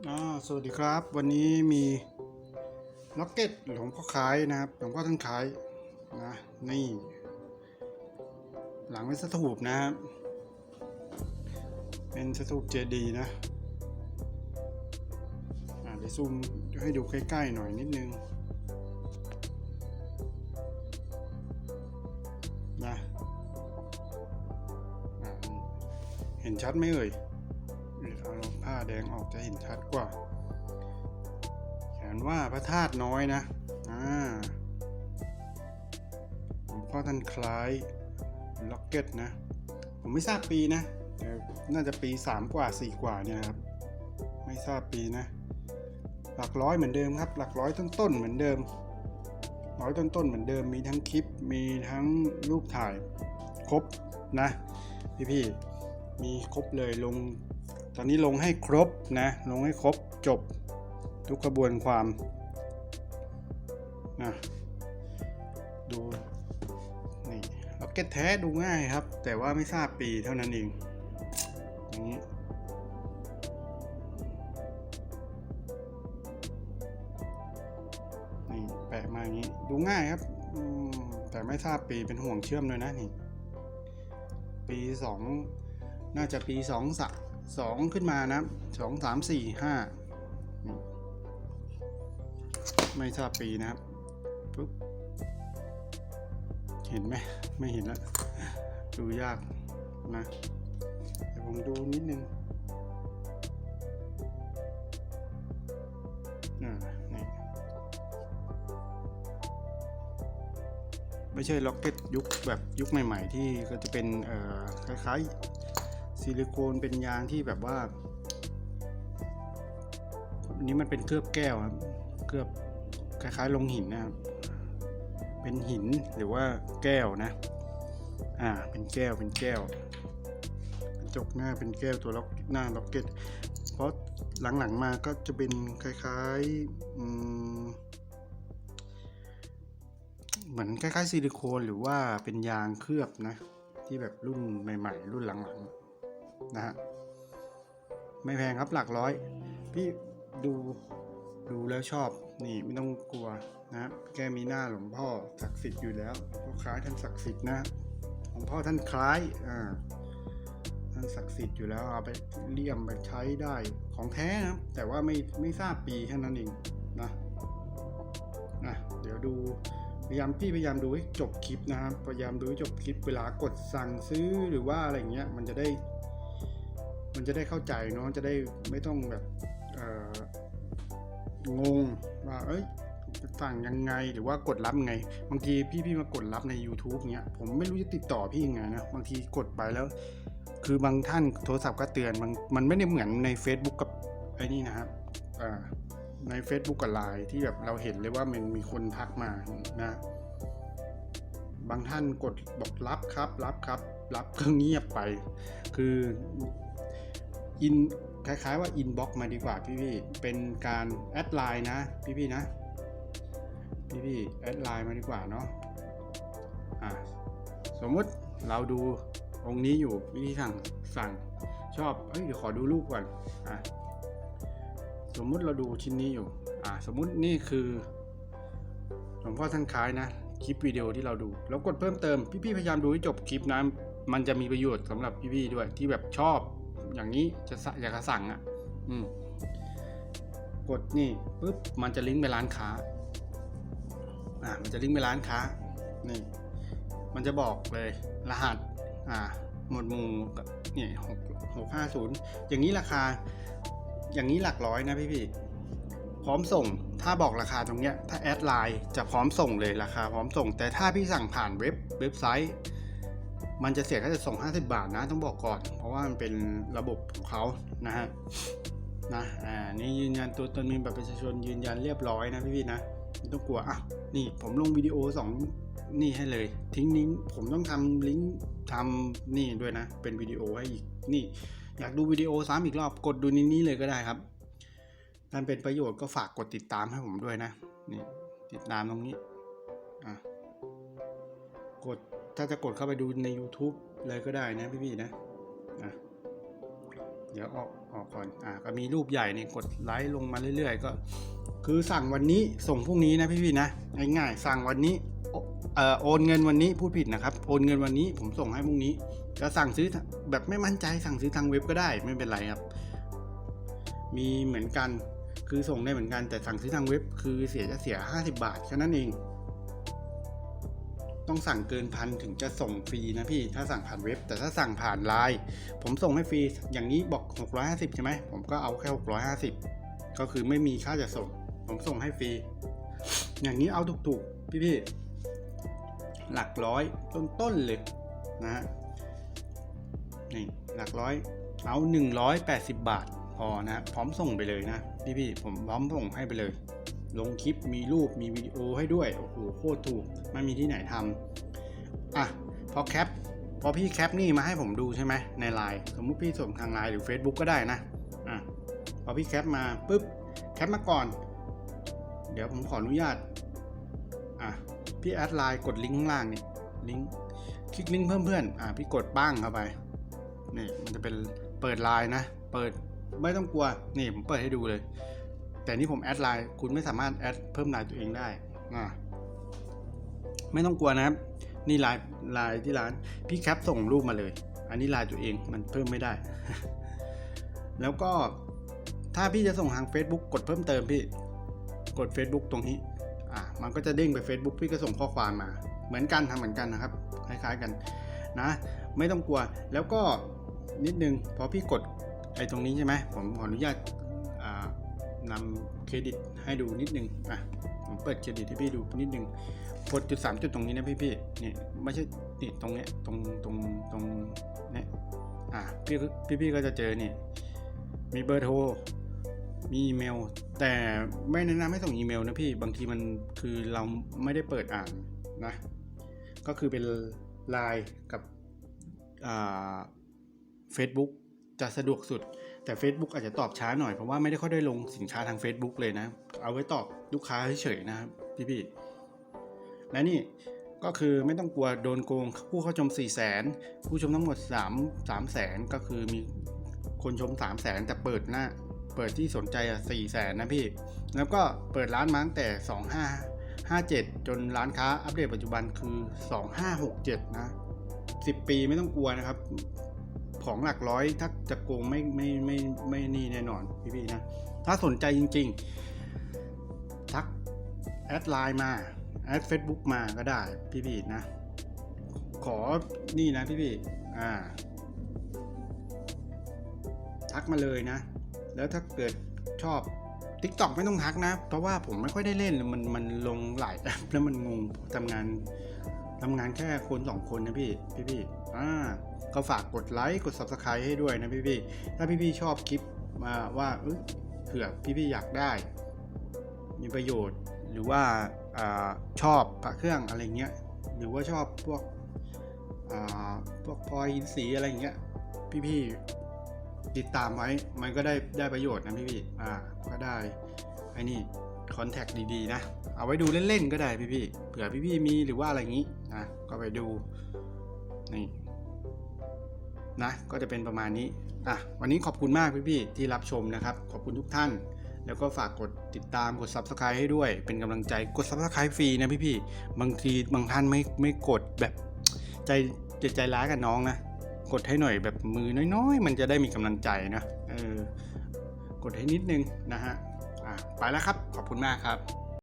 สวัสดีครับ วันนี้มีล็อกเก็ตหลวงพ่อคล้ายนะครับหลวงพ่อท่านคล้ายนะนี่ หลังเป็นสถูปนะครับเป็นสถูปเจดีนะอ่าเดี๋ยวซูมให้ดูใกล้ๆหน่อยนิดนึงนะเห็นชัดไหมเอ่ย ดงออกจะเห็นชัดกว่าเขียนว่าพระธาตุน้อยนะอ่าหลวงพ่อท่านคล้ายล็อกเก็ตนะ ผมไม่ทราบปีนะน่าจะปีสามกว่าสี่กว่าเนี่ยครับ ไม่ทราบปีนะ หลักร้อยเหมือนเดิมครับ หลักร้อยต้นๆเหมือนเดิม ร้อยต้นๆเหมือนเดิม มีทั้งคลิป มีทั้งรูปถ่าย ครบนะ พี่ๆ มีครบเลยลง อนนี้ลงให้ครบนะ ลงให้ครบจบทุกกระบวนความนะดูนี่ล็อกเก็ตแท้ดูง่ายครับ แต่ว่าไม่ทราบปีเท่านั้นเองอย่างนี้นี่แปะมาอย่างนี้ดูง่ายครับแต่ไม่ทราบปีเป็นห่วงเชื่อมเลยนะนี่ ปีสองน่าจะปีสองสะ สองขึ้นมานะสองสามสี่ห้าไม่ทราบปีนะครับปุ๊บเห็นไหมไม่เห็นแล้วดูยากนะเดี๋ยวผมดูนิดนึงอ่านี่ไม่ใช่ล็อกเก็ตยุคแบบยุคใหม่ ๆ ที่ก็จะเป็นคล้ายๆ ซิลิโคนเป็นยางที่แบบว่าอันนี้มันเป็นเคลือบแก้วครับเคลือบคล้ายๆลงหินนะครับเป็นหินหรือว่าแก้วนะอ่าเป็นแก้วเป็นแก้วกระจกหน้าเป็นแก้วตัวล็อกหน้าล็อกเก็ตเพราะหลังๆมาก็จะเป็นคล้ายๆเหมือนคล้ายๆซิลิโคนหรือว่าเป็นยางเคลือบนะ ที่แบบรุ่นใหม่ ๆ รุ่นหลังๆ นะฮะไม่แพงครับหลักร้อย พี่ดูดูแล้วชอบนี่ไม่ต้องกลัวนะแกมีหน้าหลวงพ่อศักดิ์สิทธิ์อยู่แล้วพ่อคล้ายท่านศักดิ์สิทธิ์นะหลวงพ่อท่านคล้ายอ่าท่านศักดิ์สิทธิ์อยู่แล้วเอาไปเลี่ยมไปใช้ได้ของแท้นะแต่ว่าไม่ไม่ทราบปีแค่นั้นเองนะนะเดี๋ยวดูพยายามพี่พยายามดูให้จบคลิปนะครับพยายามดูให้จบคลิปเวลากดสั่งซื้อหรือว่าอะไรเงี้ยมันจะได้ มันจะได้เข้าใจเนาะจะได้ไม่ต้องแบบงงว่าเอ้ยสั่งยังไงหรือว่ากดรับไง บางทีพี่พี่มากดรับใน YouTube เนี้ยผมไม่รู้จะติดต่อพี่ยังไงนะบางทีกดไปแล้ว คือบางท่านโทรศัพท์ก็เตือนมันมันไม่ได้เหมือนใน Facebook กับไอ้นี่นะครับใน Facebook กับไลน์ที่แบบเราเห็นเลยว่ามันมีคนทักมานะ บางท่านกดบอกรับครับ รับครับ รับก็เงียบไป คือ อินคล้ายๆ ว่าอินบ็อกมาดีกว่าพี่ๆเป็นการแอดไลน์นะพี่ๆนะพี่ๆแอดไลน์มาดีกว่าเนาะอะสมมติเราดูองค์นี้อยู่วิธีสั่งสั่งชอบเอ้ยเดี๋ยวขอดูรูปก่อนอะสมมุติเราดูชิ้นนี้อยู่อะสมมุตินี่คือหลวงพ่อท่านคล้ายนะคลิปวิดีโอที่เราดูแล้วกดเพิ่มเติมพี่ๆพยายามดูให้จบคลิปนะมันจะมีประโยชน์สำหรับพี่ๆด้วยที่แบบชอบ อย่างนี้จะอยากจะสั่งอะ อืม กดนี่ปุ๊บมันจะลิงก์ไปร้านค้า อ่า มันจะลิงก์ไปร้านค้า นี่ มันจะบอกเลย รหัส อ่า หมวดหมู่กับเนี่ยหกหกห้าศูนย์อย่างนี้ราคา อย่างนี้หลักร้อยนะพี่พี่ๆพร้อมส่ง ถ้าบอกราคาตรงเนี้ย ถ้าแอดไลน์จะพร้อมส่งเลยราคาพร้อมส่ง แต่ถ้าพี่สั่งผ่านเว็บเว็บไซต์ มันจะเสียค่าจะส่ง 50 บาทนะต้องบอกก่อน เพราะว่ามันเป็นระบบของเขานะฮะนะอ่านี่ยืนยันตัวตนมีบัตรประชาชนยืนยันเรียบร้อยนะพี่ๆนะไม่ต้องกลัวอะนี่ผมลงวิดีโอสองนี่ให้เลย ทิ้งลิงก์ผมต้องทำลิงก์ทำนี่ด้วยนะ เป็นวิดีโอให้อีกนี่ อยากดูวิดีโอซ้ำอีกรอบกดดูในนี้เลยก็ได้ครับถ้าเป็นประโยชน์ก็ฝากกดติดตามให้ผมด้วยนะนี่ติดตามตรงนี้อะกด ถ้าจะกดเข้าไปดูใน YouTube เลยก็ได้นะพี่ๆนะอะเดี๋ยวออกออกก่อนอ่าก็มีรูปใหญ่เนี่ยกดไลค์ลงมาเรื่อย ๆ ก็ คือสั่งวันนี้ส่งพรุ่งนี้นะพี่ๆนะง่ายๆสั่งวันนี้โอเอ่อโอนเงินวันนี้พูดผิดนะครับโอนเงินวันนี้ผมส่งให้พรุ่งนี้จะสั่งซื้อแบบไม่มั่นใจสั่งซื้อทางเว็บก็ได้ไม่เป็นไรครับ มีเหมือนกันคือส่งได้เหมือนกันแต่สั่งซื้อทางเว็บคือเสียจะเสีย 50 บาทแค่นั้นเอง ต้องสั่งเกินพันถึงจะส่งฟรีนะพี่ถ้าสั่งผ่านเว็บ แต่ถ้าสั่งผ่านไลน์ผมส่งให้ฟรีอย่างนี้บอก 650 ใช่ไหมผมก็เอาแค่ 650 ก็คือไม่มีค่าจะส่ง ผมส่งให้ฟรี อย่างนี้เอาถูกๆ พี่ๆหลักร้อยต้นๆเลยนะฮะนี่หลักร้อยเอา 180 บาทพอนะพร้อมส่งไปเลยนะพี่ๆผมพร้อมส่งให้ไปเลย ลงคลิปมีรูปมีวิดีโอให้ด้วย โอ้โหโคตรถูกไม่มีที่ไหนทำอะพอแคปพอพี่แคปนี่มาให้ผมดูใช่ไหมในไลน์สมมุติพี่ส่งทางไลน์หรือ Facebook ก็ได้นะอะพอพี่แคปมาปุ๊บแคปมาก่อน เดี๋ยวผมขออนุญาตอะพี่แอดไลน์กดลิงก์ข้างล่างนี่ลิงก์คลิกลิงก์เพิ่มเพื่อนอะพี่กดป้างเข้าไปนี่มันจะเป็นเปิดไลน์นะ เปิดไม่ต้องกลัวนี่ผมเปิดให้ดูเลย แต่นี่ผมแอดไลน์คุณไม่สามารถแอดเพิ่มไลน์ตัวเองได้ไม่ต้องกลัวนะครับ นี่ไลน์ไลน์ที่ร้าน พี่แคปส่งรูปมาเลย อันนี้ไลน์ตัวเองมันเพิ่มไม่ได้ แล้วก็ถ้าพี่จะส่งทาง Facebook กดเพิ่มเติมพี่ กด Facebook ตรงนี้ อ่า มันก็จะเด้งไป Facebook พี่ก็ส่งข้อความมา เหมือนกันทำเหมือนกันนะครับ คล้ายๆกันนะ ไม่ต้องกลัว แล้วก็นิดนึง พอพี่กดไอ้ตรงนี้ใช่ไหมผมขออนุญาต นำเครดิตให้ดูนิดนึงอะผมเปิดเครดิตให้พี่ดูนิดนึงกดจุดสามจุดตรงนี้นะพี่พี่นี่ไม่ใช่นี่ตรงเนี้ยตรงตรงตรงเนี้ยอะพี่พี่พี่ก็จะเจอเนี่ยมีเบอร์โทรมีอีเมล แต่ไม่แนะนำให้ส่งอีเมลนะพี่บางทีมันคือเราไม่ได้เปิดอ่านนะก็คือเป็นไลน์กับเฟซบุ๊กจะสะดวกสุด แต่ Facebook อาจจะตอบช้าหน่อยเพราะว่าไม่ได้ค่อยได้ลงสินค้าทาง Facebook เลยนะ เอาไว้ตอบลูกค้าเฉยๆนะครับพี่ๆและนี่ก็คือไม่ต้องกลัวโดนโกงผู้เข้าชม 4 0 0แสนผู้ชมทั้งหมด 3 3แสนก็คือมีคนชม 3 0 0แสนแต่เปิดหน้าเปิดที่สนใจอะ4แสนนะพี่ แล้วก็เปิดร้านมาตั้งแต่ 25 57 จนร้านค้าอัปเดตปัจจุบันคือ 2567 นะ 10 ปีไม่ต้องกลัวนะครับ ของหลักร้อยถ้าจะโกงไม่ไม่ไม่ไม่นี่แน่นอนพี่ๆนะ ถ้าสนใจจริงๆ ทักแอดไลน์มา แอด Facebook มาก็ได้พี่ๆนะ ขอนี่นะพี่ๆอ่า ทักมาเลยนะ แล้วถ้าเกิดชอบ TikTok ไม่ต้องทักนะ เพราะว่าผมไม่ค่อยได้เล่นมันมันลงหลายแอปแล้วมันงงทำงานทำงานแค่คนสองคนนะพี่พี่พี่ อ่าก็ฝากกดไลค์กด Subscribe ให้ด้วยนะพี่พี่ๆถ้าพี่พี่ๆชอบคลิปมาว่าเอ้ยเผื่อพี่พี่ๆอยากได้ มีประโยชน์หรือว่าอชอบพระเครื่องอะไรเงี้ยหรือว่าชอบพวกพวกพลอยหินสีอะไรเงี้ยพี่พี่ๆติดตามไว้มันก็ได้ได้ประโยชน์นะพี่พี่ๆอ่าก็ได้ไอ้นี่คอนแทคดีๆนะ เอาไว้ดูเล่นๆก็ได้พี่พี่ๆเผื่อพี่พี่ๆมีหรือว่าอะไรอย่างงี้นะก็ไปดู นี่นะก็จะเป็นประมาณนี้อะวันนี้ขอบคุณมากพี่ๆที่รับชมนะครับ ขอบคุณทุกท่าน แล้วก็ฝากกดติดตามกด Subscribe ให้ด้วย เป็นกำลังใจกด Subscribe ฟรีนะพี่ๆบางทีบางท่านไม่ไม่กดแบบใจใจใจร้ายกับน้องนะกดให้หน่อยแบบมือน้อยๆ มันจะได้มีกำลังใจนะเออกดให้นิดนึงนะฮะอะไปแล้วครับขอบคุณมากครับ